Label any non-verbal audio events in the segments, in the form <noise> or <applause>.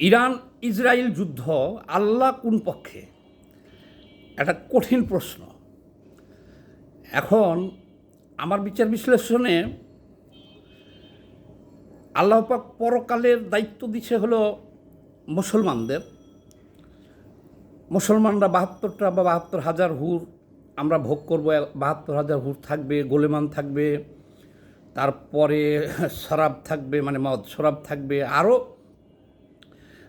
Iran Israel যুদ্ধ আল্লাহ কোন পক্ষে? একটা কঠিন প্রশ্ন। এখন আমার বিচার বিশ্লেষণে আল্লাহ পাক পরকালের দায়িত্ব দিচ্ছে হলো মুসলমানদের। মুসলমানরা বাহাত্তরটা বা বাহাত্তর হাজার হুর আমরা ভোগ করব, বাহাত্তর হাজার হুর থাকবে, গোলেমান থাকবে, তারপরে শরাব থাকবে মানে মদ শরাব থাকবে আরও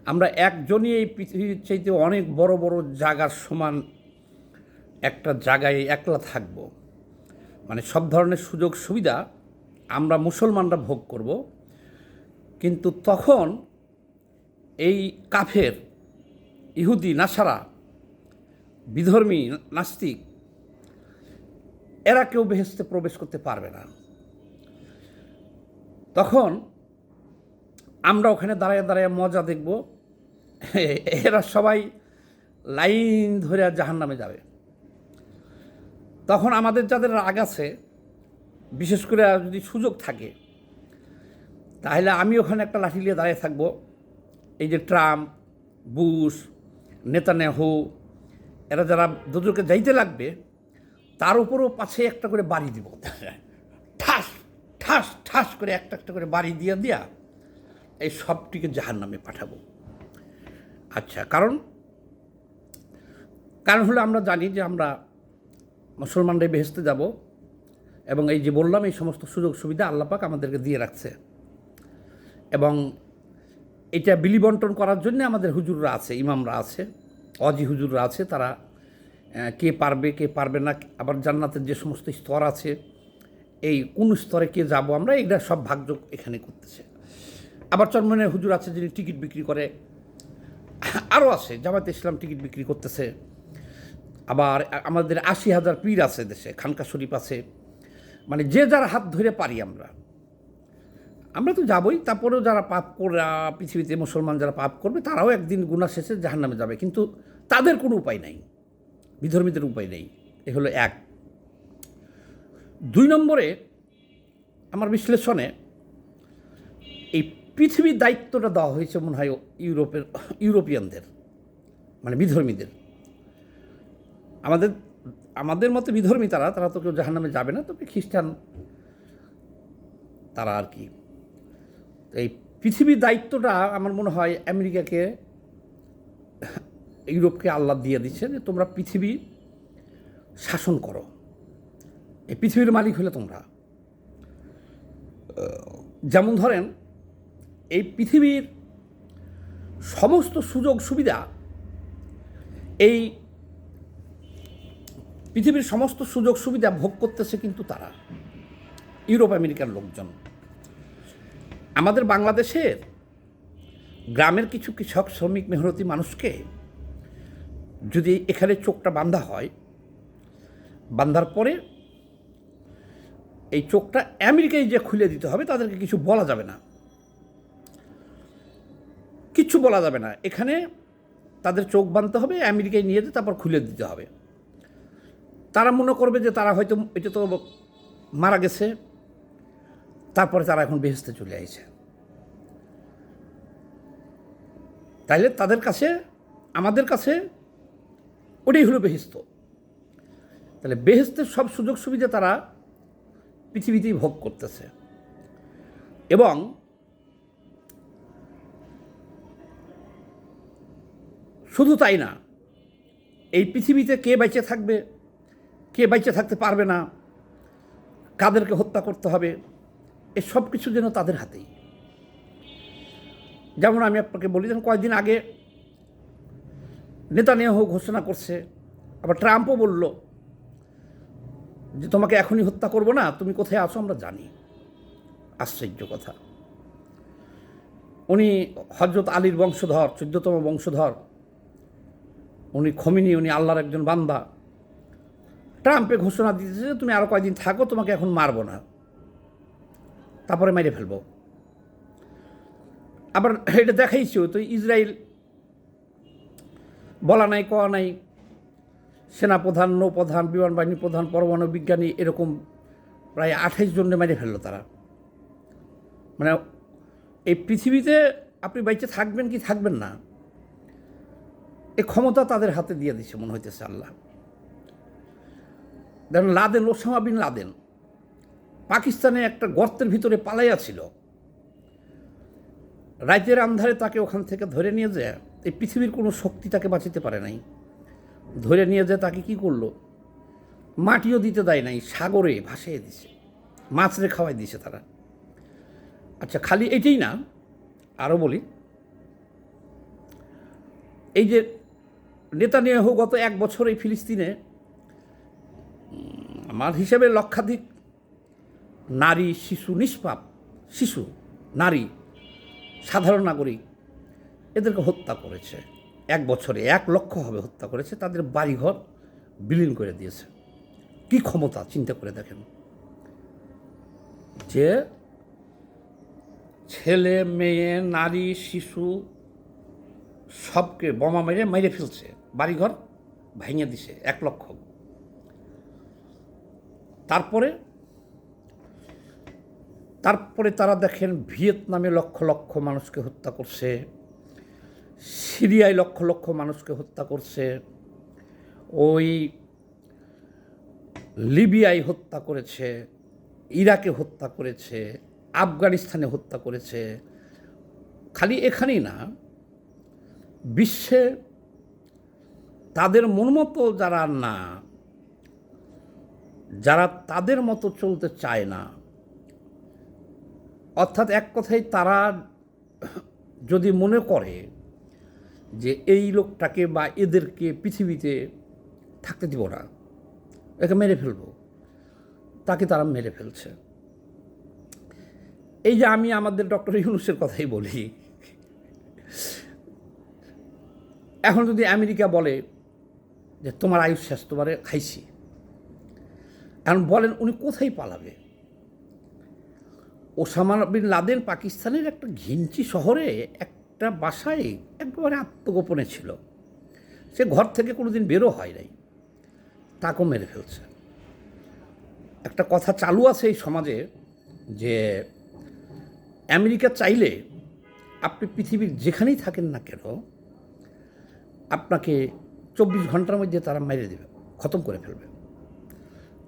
আমরা একজনই এই পৃথিবীর চাইতে অনেক বড় বড় জায়গার সমান একটা জায়গায় একলা থাকব। মানে সব ধরনের সুযোগ সুবিধা আমরা মুসলমানরা ভোগ করব। কিন্তু তখন এই কাফের, ইহুদি, নাসারা, বিধর্মী, নাস্তিক, এরা কেউ বেহেস্তে প্রবেশ করতে পারবে না। তখন আমরা ওখানে দাঁড়ায় দাঁড়ায় মজা দেখব। <laughs> এরা সবাই লাইন ধরে জাহান নামে যাবে। তখন আমাদের যাদের রাগ আছে বিশেষ করে যদি সুযোগ থাকে তাহলে আমি ওখানে একটা লাঠি নিয়ে দাঁড়িয়ে থাকব। এই যে ট্রাম্প বুশ নেতানেহু এরা যারা দুজনকে যাইতে লাগবে তার উপরেও পাশে একটা করে বাড়ি দিব। <laughs> ঠাস ঠাস ঠাস করে একটা একটা করে বাড়ি দিয়ে দিয়া এই সবটিকে জাহান নামে পাঠাবো। আচ্ছা কারণ কারণ হলো আমরা জানি যে আমরা মুসলমানরাই বেহেস্তে যাব এবং এই যে বললাম, এই সমস্ত সুযোগ সুবিধা আল্লাপাক আমাদেরকে দিয়ে রাখছে। এবং এটা বিলি বন্টন করার জন্য আমাদের হুজুররা আছে, ইমামরা আছে, অজি হুজুররা আছে, তারা কে পারবে কে পারবে না, আবার জান্নাতের যে সমস্ত স্তর আছে, এই কোন স্তরে কে যাব আমরা, এইটা সব ভাগযোগ এখানে করতেছে। আবার চরমনের হুজুর আছে যিনি টিকিট বিক্রি করে আরও আছে। জামাতে ইসলাম টিকিট বিক্রি করতেছে। আবার আমাদের আশি হাজার পীর আছে দেশে, খানকা শরীফ আছে। মানে যে যার হাত ধরে পারি আমরা। আমরা তো যাবই, তারপরেও যারা পাপ করে পৃথিবীতে মুসলমান যারা পাপ করবে, তারাও একদিন গুণা শেষে জাহান নামে যাবে। কিন্তু তাদের কোনো উপায় নাই। বিধর্মীদের উপায় নেই। এ হলো এক। দুই নম্বরে, আমার বিশ্লেষণে এই পৃথিবীর দায়িত্বটা দেওয়া হয়েছে মনে হয় ইউরোপের, ইউরোপিয়ানদের মানে বিধর্মীদের। আমাদের আমাদের মতো বিধর্মী তারা তারা তো কেউ জাহান্নামে যাবে না, তবে খ্রিস্টান তারা আর কি। এই পৃথিবীর দায়িত্বটা আমার মনে হয় আমেরিকাকে, ইউরোপকে আল্লাহ দিয়ে দিচ্ছে যে তোমরা পৃথিবী শাসন করো। এই পৃথিবীর মালিক হলে তোমরা। যেমন ধরেন এই পৃথিবীর সমস্ত সুযোগ সুবিধা, এই পৃথিবীর সমস্ত সুযোগ সুবিধা ভোগ করতেছে কিন্তু তারা। ইউরোপ আমেরিকার লোকজন। আমাদের বাংলাদেশের গ্রামের কিছু কৃষক, শ্রমিক, মেহনতি মানুষকে যদি এখানে চোখটা বান্ধা হয়, বান্ধার পরে এই চোখটা আমেরিকায় যে খুলে দিতে হবে, তাদেরকে কিছু বলা যাবে না। কিচ্ছু বলা যাবে না। এখানে তাদের চোখ বাঁধতে হবে, আমেরিকায় নিয়ে যেতে তারপর খুলে দিতে হবে। তারা মনে করবে যে তারা হয়তো, এটা তো মারা গেছে, তারপরে তারা এখন বেহেস্তে চলে আইছে। তাইলে তাদের কাছে, আমাদের কাছে ওটাই হলো বেহেস্ত। তাহলে বেহেস্তের সব সুযোগ সুবিধা তারা পৃথিবীতেই ভোগ করতেছে। এবং শুধু তাই না, এই পৃথিবীতে কে বেঁচে থাকবে, কে বেঁচে থাকতে পারবে না, কাদেরকে হত্যা করতে হবে, এ সব কিছু যেন তাদের হাতেই। যেমন আমি আপনাকে বলি যেন কয়েকদিন আগে নেতানিয়াহু ঘোষণা করছে, আবার ট্রাম্পও বলল যে, তোমাকে এখনই হত্যা করব না, তুমি কোথায় আছো আমরা জানি। আশ্চর্য কথা। উনি হজরত আলীর বংশধর, চোদ্দতম বংশধর উনি খমিনি, উনি আল্লাহর একজন বান্দা। ট্রাম্পে ঘোষণা দিতেছে যে, তুমি আরও কয়েকদিন থাকো, তোমাকে এখন মারবো না। তারপরে মেরে ফেলব। আবার এটা দেখাইছো তো, ইসরায়েল বলা নাই কওয়া নাই, সেনাপ্রধান, নৌপ্রধান বিমান বাহিনী প্রধান, পরমাণু বিজ্ঞানী, এরকম প্রায় আঠাইশ জনে মেরে ফেলল তারা। মানে এই পৃথিবীতে আপনি বাইচে থাকবেন কি থাকবেন না? এই ক্ষমতা তাদের হাতে দিয়ে দিছে মনে হইতেছে আল্লাহ। দেখেন লাদেন, ওসামা বিন লাদেন পাকিস্তানে একটা গর্তের ভিতরে পালাইয়া ছিল। রাতের আন্ধারে তাকে ওখান থেকে ধরে নিয়ে যায়, এই পৃথিবীর কোনো শক্তি তাকে বাঁচিতে পারে নাই। ধরে নিয়ে যায়, তাকে কি করল? মাটিও দিতে দেয় নাই, সাগরে ভাসিয়ে দিছে, মাছরে খাওয়াই দিছে তারা। আচ্ছা খালি এটাই না আরও বলি। এই যে নেতানিয়াহু গত এক বছর এই ফিলিস্তিনে আমার হিসেবে লক্ষাধিক নারী, শিশু, নিষ্পাপ, শিশু, নারী, সাধারণ নাগরিক এদেরকে হত্যা করেছে। এক বছরে এক লক্ষ হবে হত্যা করেছে, তাদের বাড়িঘর বিলীন করে দিয়েছে। কি ক্ষমতা, চিন্তা করে দেখেন। যে ছেলে, মেয়ে, নারী, শিশু সবকে বোমা মেরে মেরে ফেলছে। বাড়িঘর ভেঙে দিছে, এক লক্ষ। তারপরে তারপরে তারা দেখেন ভিয়েতনামে লক্ষ লক্ষ মানুষকে হত্যা করছে, সিরিয়ায় লক্ষ লক্ষ মানুষকে হত্যা করছে, ওই লিবিয়ায় হত্যা করেছে, ইরাকে হত্যা করেছে, আফগানিস্তানে হত্যা করেছে। খালি এখানেই না, বিশ্বে তাদের মন মতো যারা না, যারা তাদের মতো চলতে চায় না, অর্থাৎ এক কথায় তারা যদি মনে করে যে এই লোকটাকে বা এদেরকে পৃথিবীতে থাকতে দিব না, একে মেরে ফেলব, তাকে তারা মেরে ফেলছে। এই যে আমি আমাদের ডক্টর ইউনুসের কথাই বলি, এখন যদি আমেরিকা বলে যে তোমার আয়ুষ শেষ, তোমারে খাইছি। এখন বলেন উনি কোথায় পালাবে? ওসামা বিন লাদেন পাকিস্তানের একটা ঘিঞ্চি শহরে একটা বাসায় একেবারে আত্মগোপনে ছিল। সে ঘর থেকে কোনো দিন বেরো হয় নাই। তাকেও মেরে ফেলছে। একটা কথা চালু আছে এই সমাজে যে আমেরিকা চাইলে আপনি পৃথিবীর যেখানেই থাকেন না কেন, আপনাকে চব্বিশ ঘণ্টার মধ্যে তারা মেরে দেবে, খতম করে ফেলবে।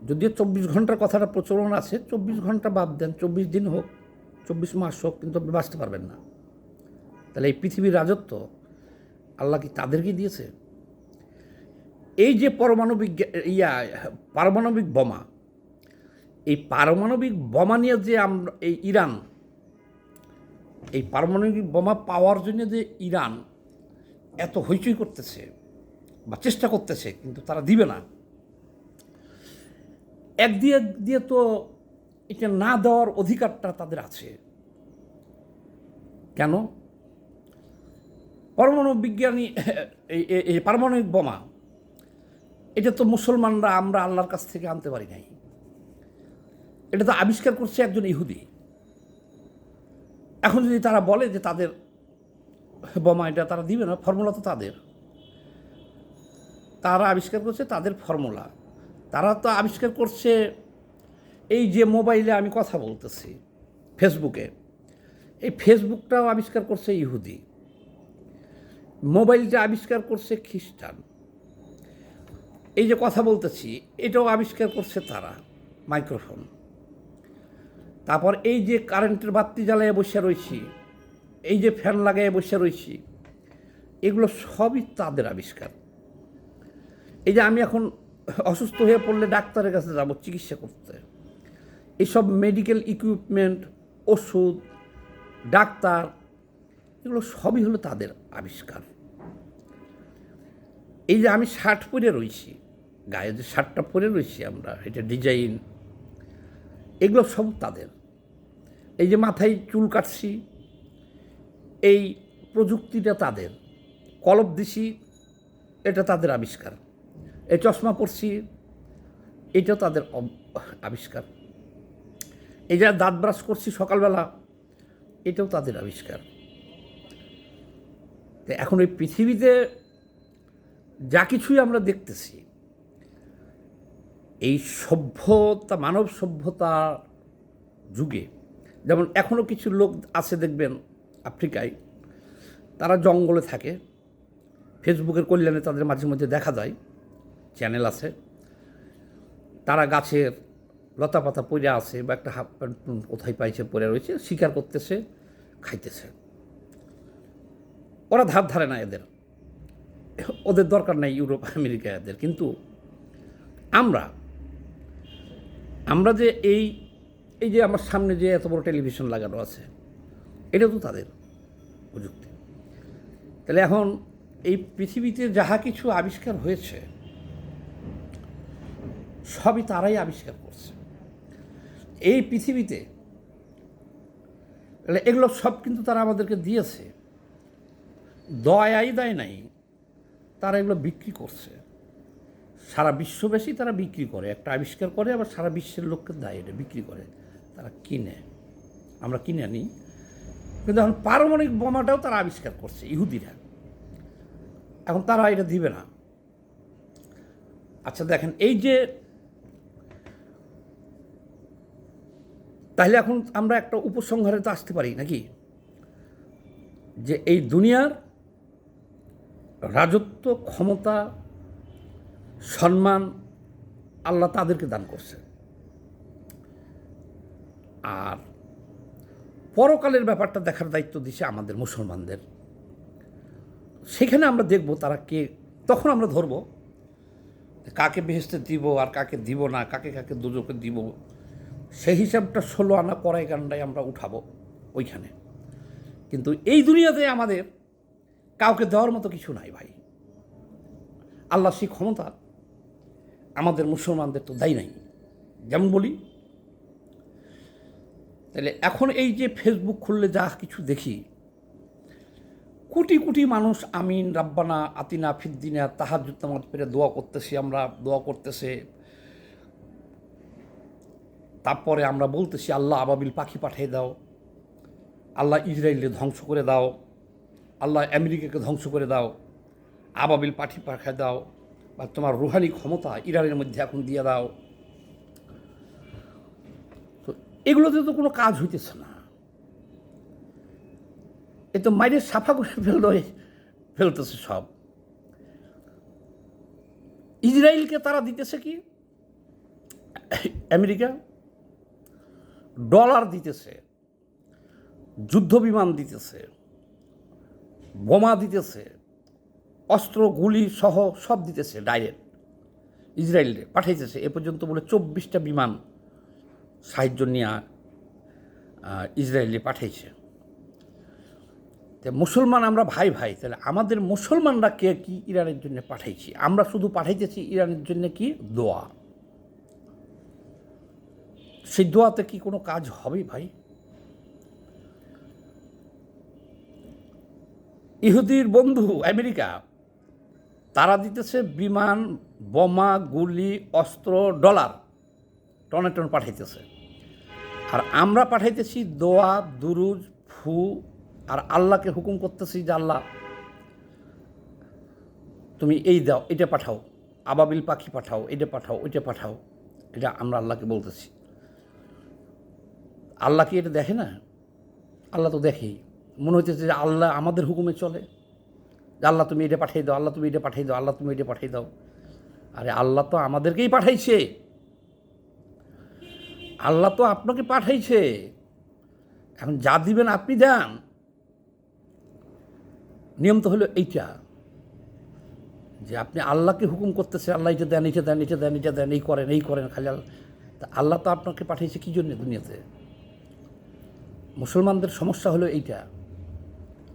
যদিও চব্বিশ ঘণ্টার কথাটা প্রচলন আছে, চব্বিশ ঘণ্টা বাদ দেন, চব্বিশ দিন হোক, চব্বিশ মাস হোক, কিন্তু আপনি বাঁচতে পারবেন না। তাহলে এই পৃথিবীর রাজত্ব আল্লাহ কি তাদেরকে দিয়েছে? এই যে পরমাণবিক ইয়া, পারমাণবিক বোমা, এই পারমাণবিক বোমা নিয়ে যে আমরা এই ইরান, এই পারমাণবিক বোমা পাওয়ার জন্য যে ইরান এত হইচই করতেছে বা চেষ্টা করতেছে, কিন্তু তারা দিবে না। এক দিয়ে দিয়ে তো এটা না দেওয়ার অধিকারটা তাদের আছে। কেন? পরমাণু বিজ্ঞানী, এই পারমাণবিক বোমা, এটা তো মুসলমানরা আমরা আল্লাহর কাছ থেকে আনতে পারি নাই। এটা তো আবিষ্কার করছে একজন ইহুদি। এখন যদি তারা বলে যে তাদের বোমা এটা তারা দিবে না, ফর্মুলা তো তাদের। তারা আবিষ্কার করছে তাদের ফর্মুলা। তারা তো আবিষ্কার করছে এই যে মোবাইলে আমি কথা বলতেছি, ফেসবুকে। এই ফেসবুকটাও আবিষ্কার করছে ইহুদি। মোবাইলটা আবিষ্কার করছে খ্রিস্টান। এই যে কথা বলতেছি, এটাও আবিষ্কার করছে তারা, মাইক্রোফোন। তারপর এই যে কারেন্টের বাতি জ্বালায় বসে রয়েছি এই যে ফ্যান লাগায় বসে রয়েছি এগুলো সবই তাদের আবিষ্কার। এই যে আমি এখন অসুস্থ হয়ে পড়লে ডাক্তারের কাছে যাব, চিকিৎসা করতে। এইসব মেডিকেল ইকুইপমেন্ট ওষুধ, ডাক্তার, এগুলো সবই হলো তাদের আবিষ্কার। এই যে আমি শার্ট পরে রয়েছি, গায়ে যে শার্টটা পরে রয়েছি আমরা, এটা ডিজাইন এগুলো সব তাদের। এই যে মাথায় চুল কাটছি, এই প্রযুক্তিটা তাদের। কলব দিছি, এটা তাদের আবিষ্কার। এই চশমা পরছি এটাও তাদের আবিষ্কার। এই যে দাঁত ব্রাশ করছি সকালবেলা, এটাও তাদের আবিষ্কার। এখন এই পৃথিবীতে যা কিছুই আমরা দেখতেছি, এই সভ্যতা, মানব সভ্যতা যুগে, যেমন এখনও কিছু লোক আছে দেখবেন আফ্রিকায়, তারা জঙ্গলে থাকে। ফেসবুকের কল্যাণে তাদের মাঝে মধ্যে দেখা যায়। চ্যানেল আছে। তারা গাছের লতা পাতা পড়ে আছে বা একটা হাফ প্যান্ট কোথায় পাইছে পড়ে রয়েছে, শিকার করতেছে, খাইতেছে। ওরা ধার ধারে না এদের। ওদের দরকার নাই ইউরোপ, আমেরিকা এদের। কিন্তু আমরা আমরা যে এই এই যে আমার সামনে যে এত বড় টেলিভিশন লাগানো আছে, এটা তো তাদের প্রযুক্তি। তাহলে এখন এই পৃথিবীতে যাহা কিছু আবিষ্কার হয়েছে সবই তারাই আবিষ্কার করছে। এই পৃথিবীতে এগুলো সব কিন্তু তারা আমাদেরকে দিয়েছে। দয়াই দেয় নাই, তারা এগুলো বিক্রি করছে। সারা বিশ্বব্যাপী তারা বিক্রি করে। একটা আবিষ্কার করে, আবার সারা বিশ্বের লোককে দেয় এটা, বিক্রি করে। তারা কিনে। আমরা কিনে আনি। কিন্তু এখন পারমাণবিক বোমাটাও তারা আবিষ্কার করছে, ইহুদিরা। এখন তারা এটা দিবে না। আচ্ছা দেখেন, এই যে তাহলে এখন আমরা একটা উপসংহারে তো আসতে পারি, নাকি? যে এই দুনিয়ার রাজত্ব, ক্ষমতা, সম্মান আল্লাহ তাদেরকে দান করছে। আর পরকালের ব্যাপারটা দেখার দায়িত্ব দিছে আমাদের মুসলমানদের। সেখানে আমরা দেখব তারা কে, তখন আমরা ধরব কাকে বেহেস্তে দিব আর কাকে দিব না, কাকে কাকে দুজোকে দিব। সেই হিসাবটা ষোলো আনা কড়াই গান্ডায় আমরা উঠাবো ওইখানে। কিন্তু এই দুনিয়াতে আমাদের কাউকে দেওয়ার মতো কিছু নাই ভাই। আল্লাহ সেই ক্ষমতা আমাদের মুসলমানদের তো দেয় নাই। যেমন বলি, তাহলে এখন এই যে ফেসবুক খুললে যা কিছু দেখি, কোটি কোটি মানুষ আমিন, রাব্বানা, আতিনা, ফিদ্দিনা তাহার নামাজ পেরে দোয়া করতেছি, আমরা দোয়া করতেছে তারপরে আমরা বলতেছি, আল্লাহ আবাবিল পাখি পাঠিয়ে দাও। আল্লাহ ইসরায়েলকে ধ্বংস করে দাও। আল্লাহ আমেরিকাকে ধ্বংস করে দাও। আবাবিল পাঠি পাঠিয়ে দাও বা তোমার রুহানি ক্ষমতা ইরানের মধ্যে এখন দিয়ে দাও। তো এগুলোতে তো কোনো কাজ হইতেছে না। এ তো মাইরে সাফা করে ফেলল ফেলতেছে সব। ইসরায়েলকে তারা দিতেছে কি? আমেরিকা ডলার দিতেছে যুদ্ধ বিমান দিতেছে, বোমা দিতেছে, অস্ত্র, গুলি সহ সব দিতেছে ডাইরেক্ট ইসরায়েলে পাঠাইতেছে। এ পর্যন্ত বলে চব্বিশটা বিমান সাহায্য নিয়ে ইসরায়েলে পাঠাইছে। মুসলমান আমরা ভাই ভাই, তাহলে আমাদের মুসলমানরা কে কি ইরানের জন্য পাঠাইছি? আমরা শুধু পাঠাইতেছি ইরানের জন্য কি? দোয়া। সেই দোয়াতে কি কোনো কাজ হবে ভাই? ইহুদির বন্ধু আমেরিকা, তারা দিতেছে বিমান, বোমা, গুলি, অস্ত্র, ডলার, টনে টন পাঠাইতেছে। আর আমরা পাঠাইতেছি দোয়া, দুরুজ, ফু, আর আল্লাহকে হুকুম করতেছি যে আল্লাহ, তুমি এই দাও, এটা পাঠাও। আবাবিল পাখি পাঠাও, এটা পাঠাও, ওইটা পাঠাও, এটা আমরা আল্লাহকে বলতেছি। আল্লাহ কি এটা দেখে না? আল্লাহ তো দেখেই। মনে হইতেছে যে আল্লাহ আমাদের হুকুমে চলে। আল্লাহ তুমি এটা পাঠিয়ে দাও, আল্লাহ তুমি এটা পাঠিয়ে দাও, আল্লাহ তুমি এটা পাঠিয়ে দাও। আরে আল্লাহ তো আমাদেরকেই পাঠাইছে। আল্লাহ তো আপনাকে পাঠাইছে। এখন যা দিবেন আপনি দেন। নিয়ম তো হলো এইটা। যে আপনি আল্লাহকে হুকুম করতেছে আল্লাহ এটা দেন এটা দেন এটা দেন এটা দেন, এই করেন এই করেন, খালি আল্লাহ তা আল্লাহ তো আপনাকে পাঠিয়েছে কী জন্য দুনিয়াতে? মুসলমানদের সমস্যা হলো এইটা।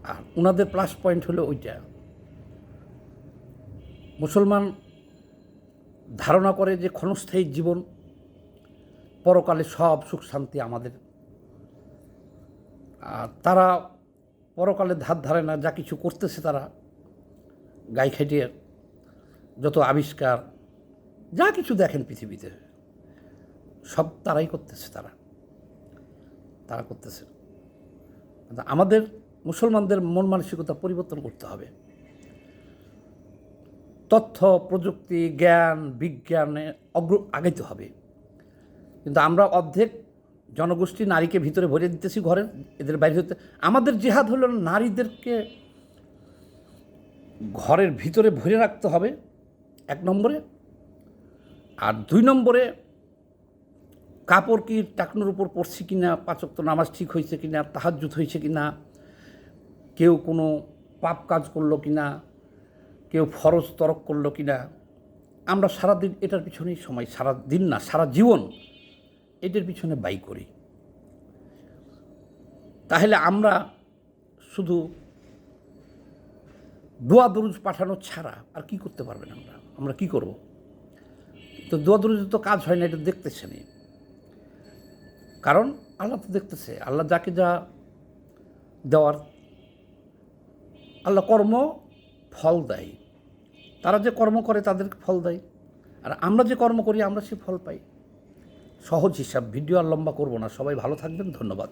আর ওনাদের প্লাস পয়েন্ট হলো ওইটা। মুসলমান ধারণা করে যে ক্ষণস্থায়ী জীবন, পরকালে সব সুখ শান্তি আমাদের। আর তারা পরকালে ধার ধারে না, যা কিছু করতেছে তারা, গাই খেটিয়ে যত আবিষ্কার, যা কিছু দেখেন পৃথিবীতে, সব তারাই করতেছে তারা। তারা করতেছে। আমাদের মুসলমানদের মন মানসিকতা পরিবর্তন করতে হবে। তথ্য, প্রযুক্তি, জ্ঞান, বিজ্ঞানে অগ্র, আগাইতে হবে। কিন্তু আমরা অর্ধেক জনগোষ্ঠী নারীকে ভিতরে ভরে দিতেছি ঘরের এদের বাইরে হতে, আমাদের জেহাদ হলো নারীদেরকে ঘরের ভিতরে ভরে রাখতে হবে, এক নম্বরে। আর দুই নম্বরে কাপড় কি টাকনোর উপর পড়ছি কি না পাচক তো নামাজ ঠিক হয়েছে কি না তাহাজুত হয়েছে কি না কেউ কোনো পাপ কাজ করল কি না কেউ ফরজ তরক করল কি না আমরা সারাদিন এটার পিছনেই সময়, সারা দিন না, সারা জীবন এটার পিছনে বাই করি। তাহলে আমরা শুধু দোয়া দরুজ পাঠানো ছাড়া আর কি করতে পারবেন আমরা? আমরা কি করব? তো দোয়া দরুজ তো কাজ হয় না, এটা দেখতেছেনই। কারণ আল্লাহ তো দেখতেছে, আল্লাহ যাকে যা দেওয়ার, আল্লাহ কর্ম ফল দেয়। তারা যে কর্ম করে তাদেরকে ফল দেয়। আর আমরা যে কর্ম করি, আমরা সে ফল পাই। সহজ হিসাব, ভিডিও আর লম্বা করব না। সবাই ভালো থাকবেন, ধন্যবাদ।